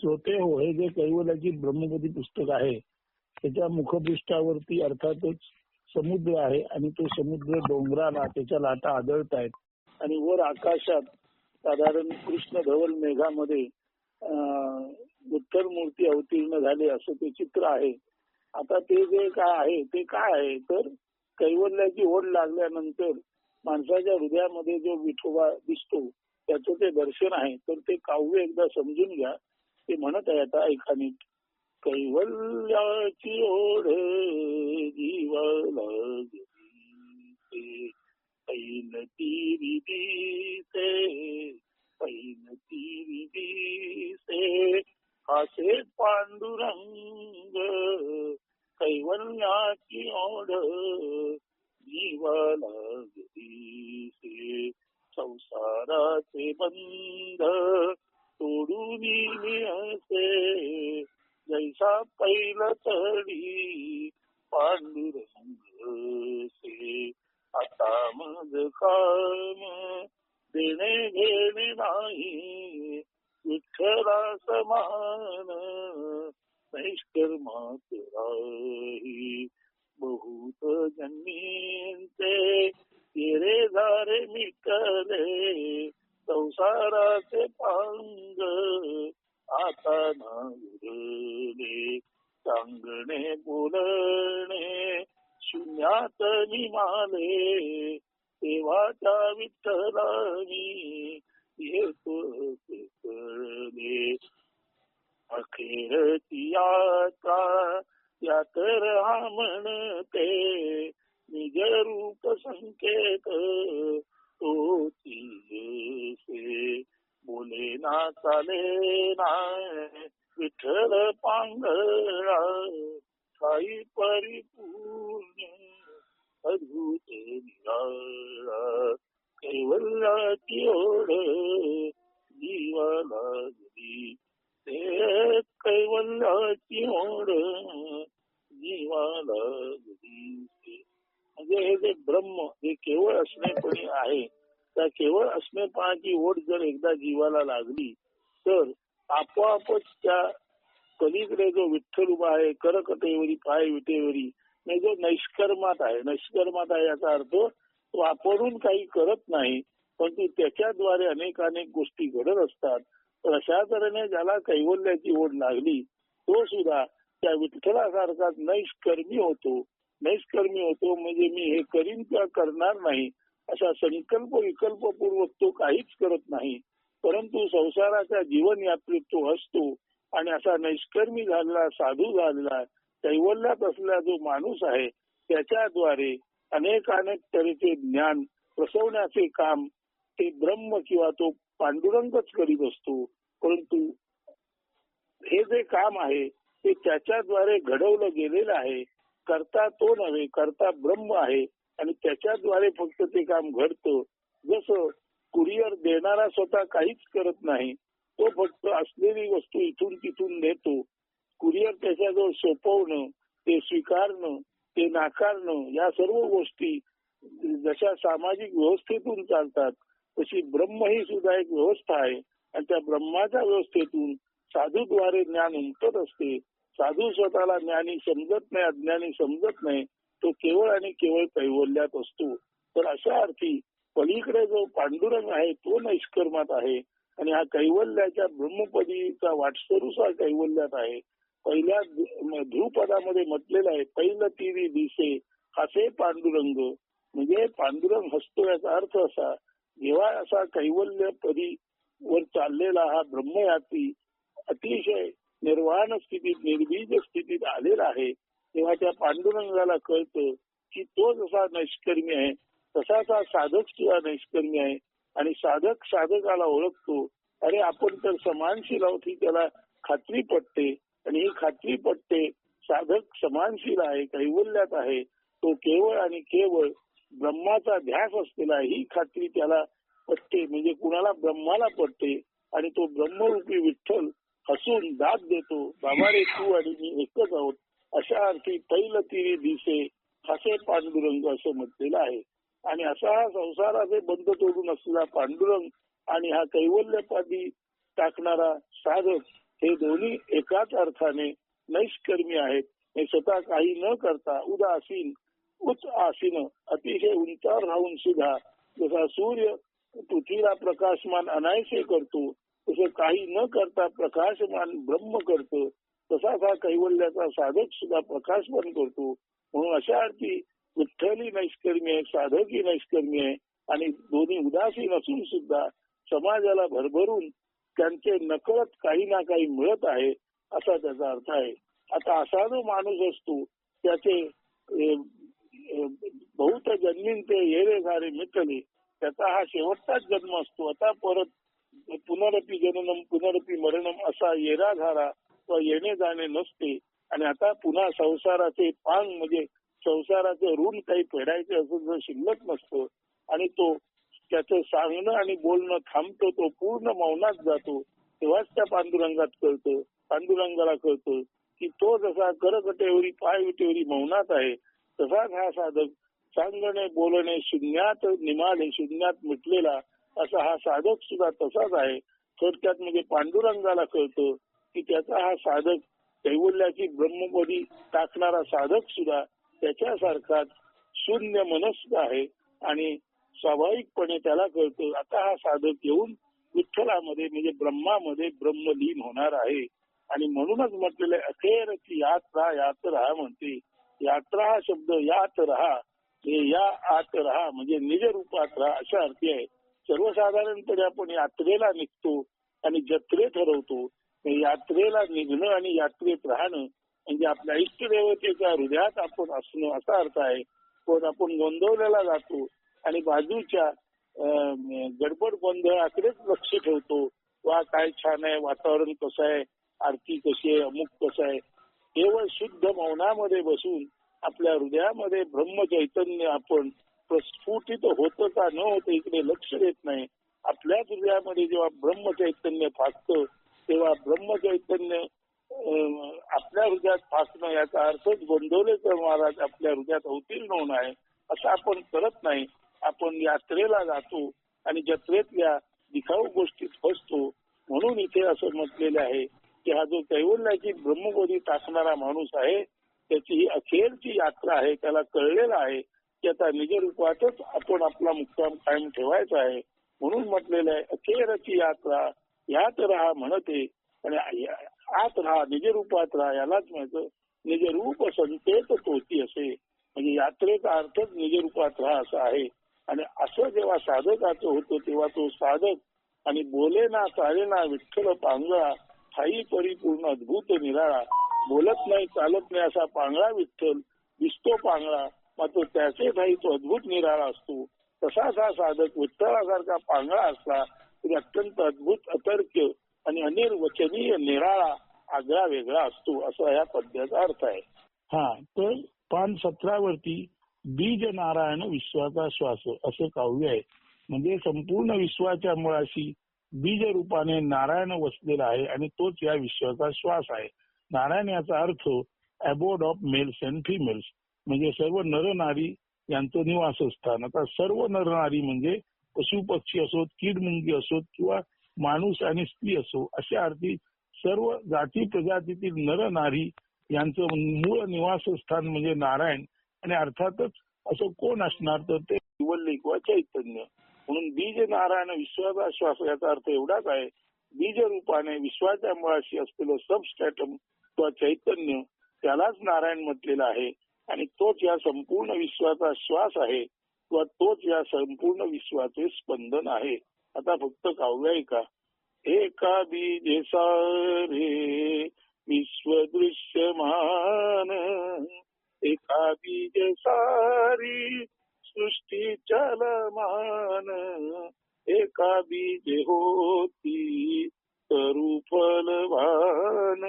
श्रोते हो हे जे कैवल्याची ब्रह्मपदी पुस्तक आहे त्याच्या मुखपृष्ठावरती अर्थातच समुद्र आहे आणि तो समुद्र डोंगराला त्याच्या लाटा आदळत आहेत आणि वर आकाशात साधारण कृष्ण धवल मेघामध्ये उत्तर मूर्ती अवतीर्ण झाली असं ते चित्र आहे. आता ते जे काय आहे ते काय आहे? तर कैवल्याची ओढ लागल्यानंतर माणसाच्या हृदयामध्ये जो विठोबा दिसतो त्याचं ते दर्शन आहे. तर ते काव्य एकदा समजून घ्या. ते म्हणत आहे आता ऐका नीट कैवल्याची ओढ जीवाला पैन तीरी दिसे पैन तिरी दिसे असे पांडुरंग कैवल्याची ओढ जीवाला दिसे संसाराचे बंध सोडून असे. जैसा पहिला चढी पांडुरंग से. आता मग काम देणे घेणे नाही. विठ्ठला समान नैष्कर्मात राही बहुत जन्मींचे तेरे धारे मिटले. संसाराचे पांग आता ना सांगणे बोलणे शून्यात निमाले तेव्हाच्या विठ्ठलानी येतो ते कळले अखेरची यात्रा या तर हा म्हणते निज रूप संकेत तो से बोले ना चाले ना विठ्ठल पांगळा साई परिपूर्ण अद्भुत निराळा कैवल्याची ओढ जीवाला गेली ते कैवल्याची ओढ जीवाला गेली म्हणजे हे जे ब्रह्म जे केवळ असणेपणी आहे. त्या केवळ असणेपणाची ओढ जर एकदा जीवाला लागली तर आपोआपच त्या पलीकडे जो विठ्ठल उभा आहे करकटेवरी पाय विटेवरी जो नैष्कर्मात आहे नैष्कर्मात आहे याचा अर्थ तो आपणून काही करत नाही परंतु त्याच्याद्वारे अनेक अनेक गोष्टी घडत असतात. तर अशा तऱ्हेने ज्याला कैवल्याची ओढ लागली तो सुद्धा त्या विठ्ठलासारखाच नैष्कर्मी होतो. नैष्कर्मी होतो म्हणजे मी हे करीन किंवा करणार नाही अशा संकल्प विकल्पपूर्वक तो काहीच करत नाही परंतु संसाराच्या जीवन यात्रेत तो असतो आणि असा नैष्कर्मी झालेला साधू झालेला कैवल्यात असलेला जो माणूस आहे त्याच्याद्वारे अनेक अनेक तऱ्हेचे ज्ञान प्रसवण्याचे काम ते ब्रह्म किंवा तो पांडुरंगच करीत असतो. परंतु हे जे काम आहे ते त्याच्याद्वारे घडवलं गेलेलं आहे. करता तो नव्हे करता ब्रह्म आहे. आणि त्याच्याद्वारे फक्त ते काम घडतं. जसं कुरिअर देणारा स्वतः काहीच करत नाही तो फक्त असलेली वस्तू इथून तिथून नेतो. कुरिअर त्याच्याजवळ सोपवणं ते स्वीकारणं ते नाकारणं या सर्व गोष्टी जशा सामाजिक व्यवस्थेतून चालतात तशी ब्रह्म ही सुद्धा एक व्यवस्था आहे. आणि त्या ब्रह्माच्या व्यवस्थेतून साधूद्वारे ज्ञान उमटत असते. साधू स्वतःला ज्ञानी समजत नाही अज्ञानी समजत नाही. तो केवळ आणि केवळ कैवल्यात असतो. तर अशा अर्थी पलीकडे जो पांडुरंग आहे तो नैष्कर्मात आहे आणि हा कैवल्याच्या ब्रह्मपदीचा वाटसरूच हा कैवल्यात आहे. पहिल्या ध्रुपदामध्ये म्हटलेला आहे पहिलं तिरी दिसे असे पांडुरंग. म्हणजे पांडुरंग हसतो याचा अर्थ असा जेव्हा असा कैवल्य पदी वर चाललेला हा ब्रह्मयाती अतिशय निर्वाण स्थितीत निर्बीज स्थितीत आलेला आहे तेव्हा त्या पांडुरंगाला कळतं की तो जसा नैष्कर्मी आहे तसाच हा साधक सुद्धा नैष्कर्मी आहे आणि साधक साधकाला ओळखतो. अरे आपण तर समानशील आहोत ही त्याला खात्री पटते आणि ही खात्री पटते साधक समानशील आहे कैवल्यात आहे तो केवळ आणि केवळ ब्रह्माचा ध्यास असलेला ही खात्री त्याला पटते. म्हणजे कुणाला ब्रह्माला पटते आणि तो ब्रह्मरूपी विठ्ठल हसून दाद देतो. बाबा रे तू आणि मी एकच आहोत. अशा अर्थी तैल तिरी दिसे असे पांडुरंग असं म्हटलेलं आहे. आणि असा हा संसाराचे बंद तोडून असलेला पांडुरंग आणि हा कैवल्यपादी टाकणारा साधक हे दोन्ही एकाच अर्थाने नैष्कर्मी आहेत. हे स्वतः काही न करता उदासीन उच्च आसीन अतिशय उंचावर राहून सुद्धा जसा सूर्य पृथ्वीला प्रकाशमान अनायसे करतो तसं काही न करता प्रकाशमान ब्रह्म करतो तसाच हा कैवल्याचा साधक सुद्धा प्रकाशवन करतो. म्हणून अशा अर्थी विठ्ठली नैष्कर्मी आहे साधकी नैष्कर्मी आहे आणि दोन्ही उदासीन असून सुद्धा समाजाला भरभरून त्यांचे नकळत काही ना काही मिळत आहे असा त्याचा अर्थ आहे. आता असा जो माणूस असतो त्याचे बहुत जन्मीन ते येरे सारे मिटले त्याचा हा शेवटचाच जन्म असतो. आता परत पुनरपी जननम पुनरपी मरणम असा येरा झाला किंवा येणे जाणे नसते. आणि आता पुन्हा संसाराचे पांग म्हणजे संसाराचे ऋण काही फेडायचे असं जर शिल्लक नसतो. आणि तो त्याचं सांगणं आणि बोलणं थांबतो तो पूर्ण मौनात जातो. तेव्हाच त्या पांडुरंगात कळतं पांडुरंगाला कळतं की तो जसा करकटेवरी पाय विटेवरी मौनात आहे तसाच हा साधक सांगणे बोलणे शून्यात निमाले शून्यात मिटलेला असा हा साधक सुद्धा तसाच आहे. थोडक्यात म्हणजे पांडुरंगाला कळतं की त्याचा हा साधक कैवल्याची ब्रह्मपदी टाकणारा साधक सुद्धा त्याच्यासारखाच शून्य मनस्क आहे आणि स्वाभाविकपणे त्याला कळतो आता हा साधक येऊन विठ्ठलामध्ये म्हणजे ब्रह्मामध्ये ब्रह्मलीन होणार आहे. आणि म्हणूनच म्हटलेले आहे, अखेरची यात्रा यात राहा म्हणते. यात्रा हा शब्द यात राहा हे या आत राहा म्हणजे निज रूपात राहा अशा अर्थी आहे. सर्वसाधारणपणे आपण यात्रेला निघतो आणि जत्रे ठरवतो. यात्रेला निघणं आणि यात्रेत राहणं म्हणजे आपल्या इष्टदेवतेच्या हृदयात आपण असणं असा अर्थ आहे. पण आपण गोंधवलेला जातो आणि बाजूच्या अं, गडबड गोंधळाकडेच लक्ष ठेवतो. वा काय छान आहे वातावरण कसं आहे आरती कशी आहे अमुक कसं आहे. केवळ शुद्ध मौनामध्ये बसून आपल्या हृदयामध्ये ब्रह्म चैतन्य आपण प्रस्फुटित होतं का न होतं इकडे लक्ष देत नाही. आपल्याच हृदयामध्ये जेव्हा ब्रह्म चैतन्य फाकतं तेव्हा ब्रह्मचैतन्य आपल्या हृदयात फासणं याचा अर्थच गोंदवलेकर महाराज आपल्या हृदयात अवतीर्ण होणं आहे असं आपण करत नाही. आपण यात्रेला जातो आणि जत्रेतल्या दिखाऊ गोष्टीत फसतो म्हणून इथे असं म्हटलेलं आहे की हा जो कैवल्याची ब्रह्मबोधी टाकणारा माणूस आहे त्याची ही अखेरची यात्रा आहे त्याला कळलेलं आहे की आता निजरूपातच आपण आपला मुक्काम कायम ठेवायचा आहे. म्हणून म्हटलेलं आहे अखेरची यात्रा यात राहा म्हणते. आणि आत राहा निजरूपात राहा यालाच म्हणतं निजरूप संतेत तोती असे. म्हणजे यात्रेचा अर्थच निजरूपात राहा असा आहे. आणि असं जेव्हा साधकाचं होतं तेव्हा तो साधक आणि बोले ना चाले ना विठ्ठल पांगळा ठाई परिपूर्ण अद्भुत निराळा. बोलत नाही चालत नाही असा पांगळा विठ्ठल दिसतो पांगळा मात्र त्याचे ठाई तो अद्भुत निराळा असतो. तसाच हा साधक विठ्ठलासारखा पांगळा असला तरी अत्यंत अद्भुत अतर्क्य आणि अनिर्वचनीय निराळा आगळा वेगळा असतो असा या पद्याचा अर्थ आहे. हा तर पान सतरावरती बीज नारायण विश्वाचा श्वास असं काव्य आहे. म्हणजे संपूर्ण विश्वाच्या मुळाशी बीज रूपाने नारायण वसलेला आहे आणि तोच या विश्वाचा श्वास आहे. नारायण याचा अर्थ abode of males and females म्हणजे सर्व नरनारी यांचं निवासस्थान. आता सर्व नरनारी म्हणजे पशु पक्षी असोत कीड मुंगी असोत किंवा माणूस आणि स्त्री असो अशा अर्थी सर्व जाती प्रजातीतील नर नारी यांचं मूळ निवासस्थान म्हणजे नारायण. आणि अर्थातच असं कोण असणार तर ते वल्ली किंवा चैतन्य. म्हणून बीज नारायण विश्वाचा श्वास याचा अर्थ एवढाच आहे बीज रूपाने विश्वाच्या मुळाशी असलेलं सबस्टॅटम किंवा चैतन्य त्यालाच नारायण म्हटलेलं आहे. आणि तोच या संपूर्ण विश्वाचा श्वास आहे. किंवा तोच या संपूर्ण विश्वाचे स्पंदन आहे. आता फक्त काव्य ऐका. का एका बीजे सारे विश्व दृश्यमान. एका बीज सारी सृष्टी चलमान. एका बीजे होती तरु फलवान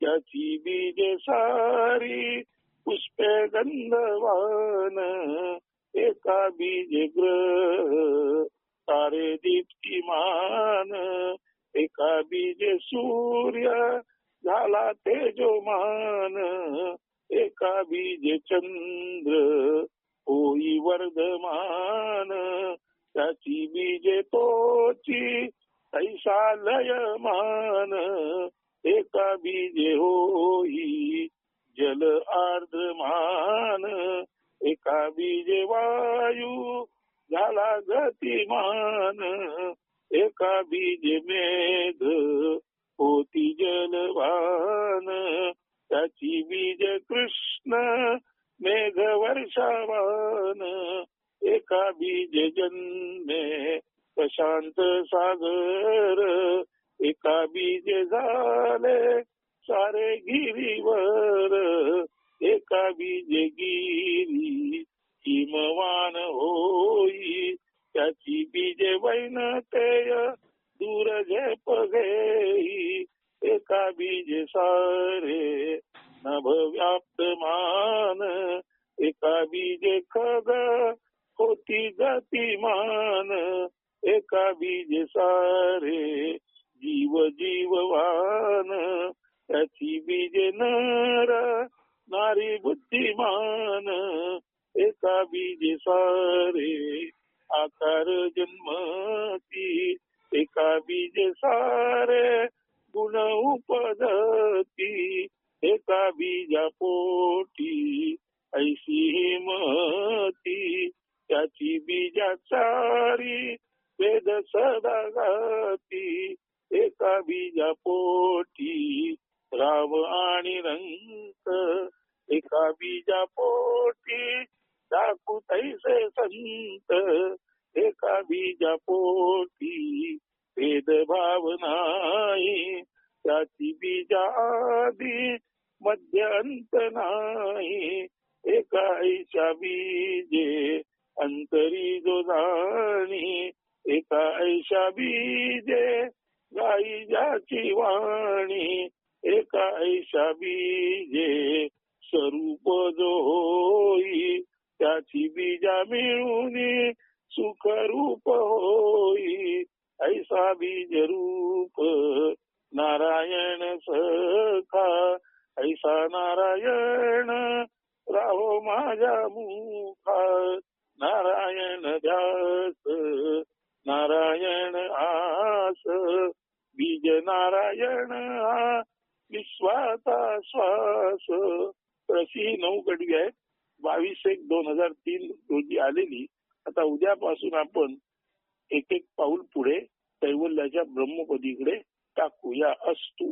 त्याची बीज सारी पुष्पे गंधवान. एका बीज ग्रह तारे दीप्तिमान एका बीज सूर्य झाला तेजोमान एका बीज चंद्र होई वर्धमान त्याची बीजे तोची तैसा लयमान बीजे होई जल आर्द्रमान एका बीजे वायू झाला गतिमान. एका बीजे मेघ होती जलवान. त्याची बीज कृष्ण मेघ वर्षावान. एका बीज जन्मे प्रशांत सागर. एका बीज झाले सारे गिरीवर. एका बीजगिरी हिमवान होई त्याची बीज वैनतेय दूर झेप घेई एका बीज सारे नभ व्याप्त मान एका बीज खग होती गतिमान एका बीज सारे जीव जीववान त्याची बीज नर नारी बुद्धिमान एका बीजे सारे आकार जन्मती एका बीजे सारे गुण उपदती एका बीजा पोटी ऐशी मती त्याची बीजा सारी वेद सदा गाती एका बीजा पोटी राव आणि रंग एका बीजा पोटी दाखू तैसे संत एका बीजा पोटी भेदभाव नाही. त्याची बीजा आधी मध्य अंत नाही. एका ऐशा बीजे अंतरी जो जाणी एका ऐशा बीजे गाई ज्याची वाणी एका ऐशा बीजे स्वरूप जो होई त्याची बीजा मिळून सुख रूप होई. ऐसा बीज रूप नारायण सखा ऐसा नारायण राहो माझ्या मुखा. आलेली. आता उद्यापासून आपण एक एक पाऊल पुढे कैवल्याच्या ब्रह्मपदीकडे टाकूया. असतो